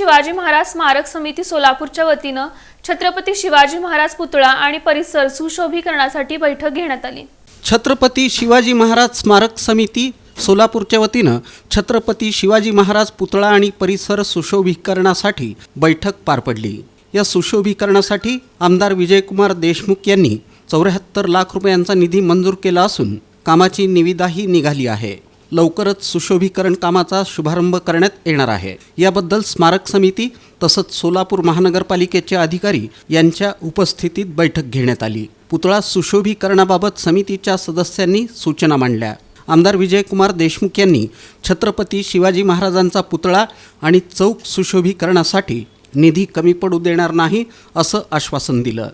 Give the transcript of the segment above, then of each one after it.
शिवाजी महाराज स्मारक समिती सोलापूरच्या वतीनं छत्रपती शिवाजी महाराज पुतळा आणि परिसर सुशोभीकरणासाठी बैठक घेण्यात आली. छत्रपती शिवाजी महाराज स्मारक समिती सोलापूरच्या वतीनं छत्रपती शिवाजी महाराज पुतळा आणि परिसर सुशोभीकरणासाठी बैठक पार पडली. या सुशोभीकरणासाठी आमदार विजयकुमार देशमुख यांनी चौऱ्याहत्तर लाख रुपयांचा निधी मंजूर केला असून कामाची निविदाही निघाली आहे. लवकरच सुशोभीकरण कामाचा शुभारंभ करण्यात येणार आहे. याबद्दल स्मारक समिती तसंच सोलापूर महानगरपालिकेचे अधिकारी यांच्या उपस्थितीत बैठक घेण्यात आली. पुतळा सुशोभीकरणाबाबत समितीच्या सदस्यांनी सूचना मांडल्या. आमदार विजयकुमार देशमुख यांनी छत्रपती शिवाजी महाराजांचा पुतळा आणि चौक सुशोभीकरणासाठी निधी कमी पडू देणार नाही असं आश्वासन दिलं.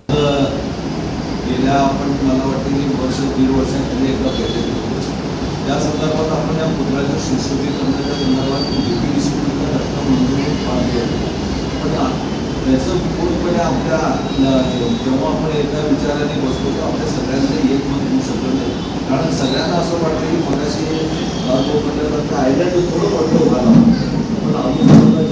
गेल्या आपण मला वाटतं की वर्ष दीड वर्षाखाली एकदा भेटले त्या संदर्भात आपण या पुतळ्याच्या संदर्भात आपल्या जेव्हा आपण एका विचाराने बसतो तर आपल्या सगळ्यांचं एक मत होऊ शकत नाही. कारण सगळ्यांना असं वाटतं की मगाशी तो म्हटल्यानंतर आयडिया थोडं पडलं उभारला पण अजून सुद्धा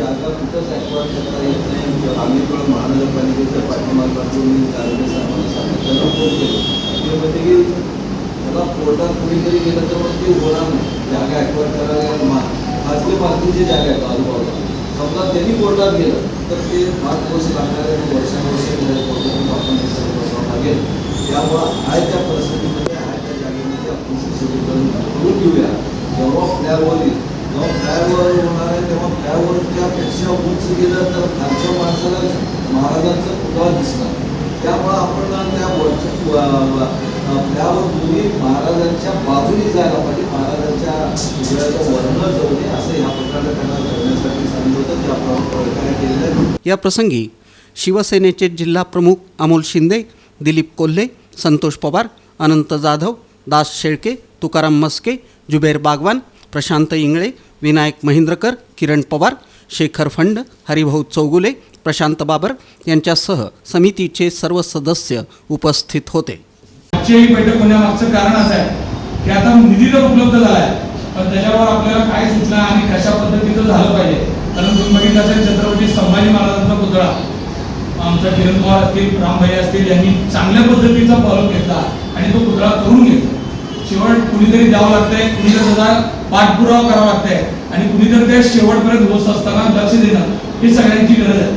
आता कोर्टात कुणीतरी गेलं तर मग ते होणार नाही. जागा ॲक्वायर करायला मा खाजगी मालकीची जागा आहे आजूबाजूला समजा त्यांनी कोर्टात गेलं तर ते पाच वर्ष लागणार आहे वर्षानुवर्ष कोर्टातून आपण बसावं लागेल. त्यामुळं आहे त्या परिस्थितीमध्ये आहे त्या जागेमध्ये आपण सुशोभीकरण करून घेऊया. जेव्हा फ्लॅवर येईल जेव्हा फ्लॅवर होणार आहे तेव्हा फ्लॅवरच्या पेक्षा उंच गेलं तर खालच्या माणसाला महाराजांचा पुतळा दिसणार. त्यामुळं आपण त्या वरच्या त्यावर तुम्ही महाराजांच्या बाजूने जायला पाहिजे. महाराजांच्या पुतळ्याच्या वर्ण जाऊ नये असं या प्रकारे त्यांना करण्यासाठी सांगितलं होतं. त्याप्रमाणे प्रकारे केलेलं या प्रसंगी शिवसेनेचे जिल्हा प्रमुख अमोल शिंदे दिलीप कोल्हे संतोष पवार अनंत जाधव दास शेळके तुकाराम मस्के जुबेर बागवान प्रशांत इंगळे विनायक महिंद्रकर किरण पवार शेखर फंड हरिभाऊ चौगुले प्रशांत बाबर यांच्यासह समितीचे सर्व सदस्य उपस्थित होते. आजची ही बैठक होण्यामागचं कारण असं आहे की आता निधी तर उपलब्ध झाला आहे पण त्याच्यावर आपल्याला काय सूचना आणि कशा पद्धतीचं झालं पाहिजे? कारण तुम्ही बघितलं असेल छत्रपती संभाजी महाराजांचा पुतळा आमचा किरण पवार असतील रामभाई असतील यांनी चांगल्या पद्धतीचा फॉलो घेतला आणि तो पुतळा करून घेतला. शेवट कुणीतरी द्यावं लागतंय कुणीतरी त्याचा पाठपुरावा करावा लागतंय आणि कुणीतरी ते शेवटपर्यंत होत असताना लक्ष देणं ही सगळ्यांची गरज आहे.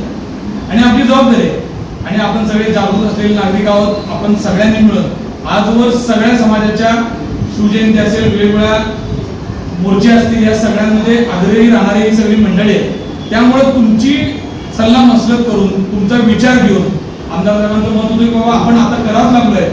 आणि आपली जबाबदारी आहे. आणि आपण सगळे जागृत असलेले नागरिक आहोत आपण सगळ्यांनी मिळून आजवर सगळ्या समाजाच्या शिवजयंती असेल वेगवेगळ्या मोर्चे असतील या सगळ्यांमध्ये आग्रही राहणारी ही सगळी मंडळी आहेत. त्यामुळे तुमची सल्ला मसलत करून तुमचा विचार घेऊन आमदार साहेबांचं मत होतं की बाबा आपण आता करावं लागलोय.